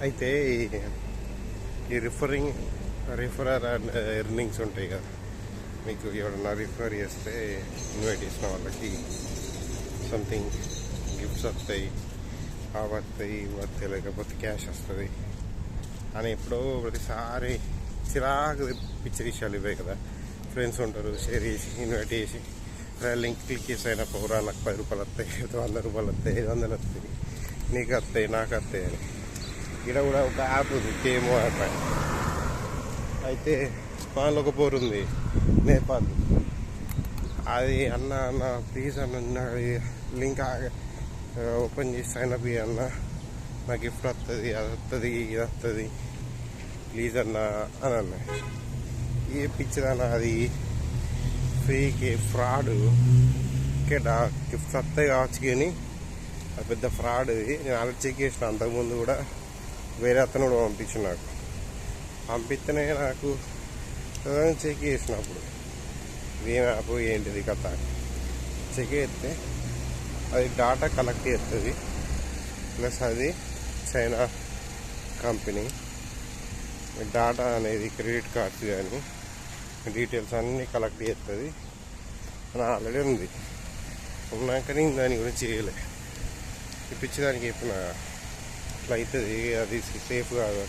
అయితే ఈ- referring referrer and earnings ఉంటాయి కదా. మీకు ఎవరన్నా రిఫర్ చేస్తే ఇన్వైట్ చేసిన వాళ్ళకి సంథింగ్ గిఫ్ట్స్ వస్తాయి ఆ వస్తాయి ఇవి లేకపోతే క్యాష్ వస్తుంది అని ఎప్పుడో ప్రతిసారి చిరాకు పిచ్చి విషయాలు ఇవే కదా. ఫ్రెండ్స్ ఉంటారు షేర్ చేసి ఇన్వైట్ చేసి లింక్ క్లిక్ చేసి అయినా నాకు పది రూపాయలు వస్తాయి వంద రూపాయలు వస్తాయి ఐదు వందలు వస్తాయి నీకు వస్తాయి నాకు వస్తాయి అని. ఇక్కడ కూడా ఒక యాప్ ఉంది కేమో యాప్ అయితే స్పాన్లో ఒక పోరు ఉంది నేపాల్. అది అన్న అన్న ప్లీజ్ అన్న లింక్ ఓపెన్ చేసి సైన్ అప్ అన్న. నా గిఫ్ట్ వస్తుంది అది వస్తుంది ఇది వస్తుంది ప్లీజ్ అన్న అని అన్న ఏ పిచ్చిదన్న అది ఫేక్ ఫ్రాడ్ ఇక్కడ గిఫ్ట్స్ వస్తాయి కావచ్చు కానీ అది పెద్ద ఫ్రాడ్ ఇది. నేను ఆల్రెడీ చెక్ చేసిన అంతకుముందు కూడా. వేరే అతను కూడా పంపించిన నాకు. పంపిస్తేనే నాకు చెక్ చేసినప్పుడు. ఏ యాప్ ఏంటిది కథ? చెక్ చేస్తే అది డాటా కలెక్ట్ చేస్తుంది. ప్లస్ అది చైనా కంపెనీ డాటా అనేది క్రెడిట్ కార్డ్స్ కానీ డీటెయిల్స్ అన్నీ కలెక్ట్ చేస్తుంది. అని ఆల్రెడీ ఉంది. ఉన్నాక నేను దాని గురించి చేయలే. ఇప్పించడానికి చెప్పిన. ఇట్లా అవుతుంది అది సేఫ్ కాదు.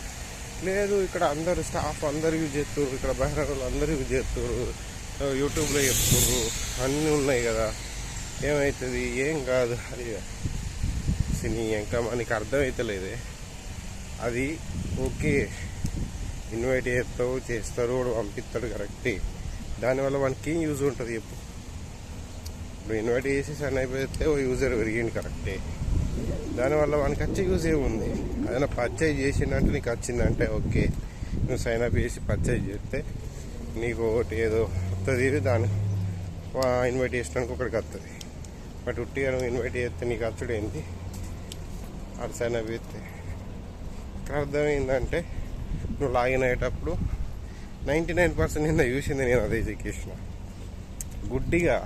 లేదు ఇక్కడ అందరు స్టాఫ్ అందరు యూజ్ చేస్తారు ఇక్కడ బహిరంగంలో అందరూ యూజ్ చేస్తారు యూట్యూబ్లో చెప్తున్నారు అన్నీ ఉన్నాయి కదా. ఏమవుతుంది ఏం కాదు. అది సినీ ఇంకా మనకి అర్థమవుతలేదే అది ఓకే. ఇన్వైట్ చేస్తావు చేస్తారు వాడు పంపిస్తాడు కరెక్టే దానివల్ల మనకి ఏం యూజ్ ఉంటుంది చెప్పు. ఇప్పుడు ఇన్వైట్ చేసి సన్ అయిపోతే ఓ యూజర్ పెరిగింది కరెక్టే దానివల్ల వానికి వచ్చే యూజ్ ఏముంది? ఏదైనా పర్చేజ్ చేసిందంటే నీకు వచ్చిందంటే ఓకే. నువ్వు సైన్ అప్ చేసి పర్చేజ్ చేస్తే నీకు ఒకటి ఏదో వస్తుంది దాని ఇన్వైట్ చేసినానికి ఒకటికి వస్తుంది బట్ ఉట్టిగా నువ్వు ఇన్వైట్ చేస్తే నీకు వచ్చుడు ఏంటి అటు సైన్ అప్ చేస్తే. ఇక్కడ అర్థమైందంటే నువ్వు లాగిన్ అయ్యేటప్పుడు నైంటీ నైన్ పర్సెంట్ నిన్న చూసింది నేను అదే ఎడ్యుకేషన్ గుడ్డిగా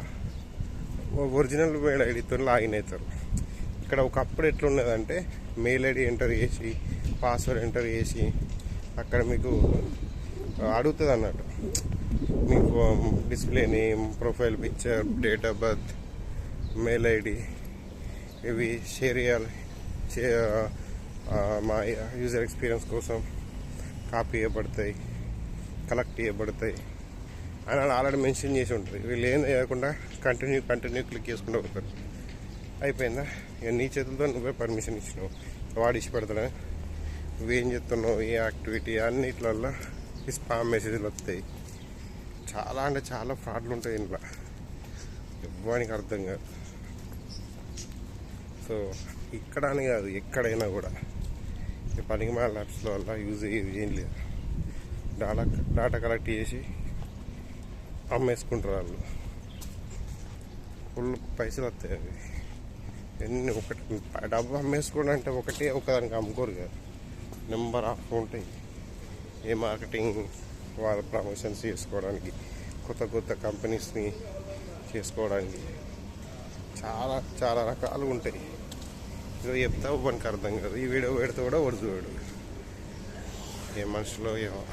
ఒరిజినల్ మెయిల్ ఐడితో లాగిన్ అవుతారు. ఇక్కడ ఒకప్పుడు ఎట్లున్నదంటే మెయిల్ ఐడి ఎంటర్ చేసి పాస్వర్డ్ ఎంటర్ చేసి అక్కడ మీకు అడుగుతుంది అన్నట్టు మీకు um, display name profile picture date of birth mail ID ఇవి షేర్ చేయాలి. చే- మా యూజర్ ఎక్స్పీరియన్స్ కోసం కాపీ చేయబడతాయి కలెక్ట్ చేయబడతాయి అని ఆల్రెడీ మెన్షన్ చేసి ఉంటుంది వీళ్ళు ఏం చేయకుండా కంటిన్యూ కంటిన్యూ క్లిక్ చేసుకుంటూ పోతారు. అయిపోయిందా? ఇక నీ చేతులతో నువ్వే పర్మిషన్ ఇచ్చినావు. వాడు ఇచ్చి పెడతాడా నువ్వేం చెప్తున్నావు ఏ యాక్టివిటీ అన్నిట్లల్లో ఈ స్పామ్ మెసేజ్లు వస్తాయి. చాలా అంటే చాలా ఫ్రాడ్లు ఉంటాయి ఇంట్లో. ఇవ్వడానికి అర్థం కాదు. సో ఇక్కడ అని కాదు ఎక్కడైనా కూడా. ఈ పనికి మాల వల్ల యూజ్ అయ్యేది ఏం లేదు. డాటా డాటా కలెక్ట్ చేసి అమ్మేసుకుంటారు వాళ్ళు. ఫుల్ పైసలు వస్తాయి అవి. ఎన్ని ఒకటి డబ్బు అమ్మేసుకోవడం అంటే ఒకటే ఒకదానికి అమ్ముకోరు కదా. నెంబర్ ఆఫ్ ఉంటాయి. ఏ మార్కెటింగ్ వాళ్ళ ప్రమోషన్స్ చేసుకోవడానికి కొత్త కొత్త కంపెనీస్ని చేసుకోవడానికి చాలా చాలా రకాలు ఉంటాయి. ఇదో చెప్తా మనకు అర్థం కాదు. ఈ వీడియో పెడితే కూడా ఒడిదు ఏ మనుషులో ఏమో.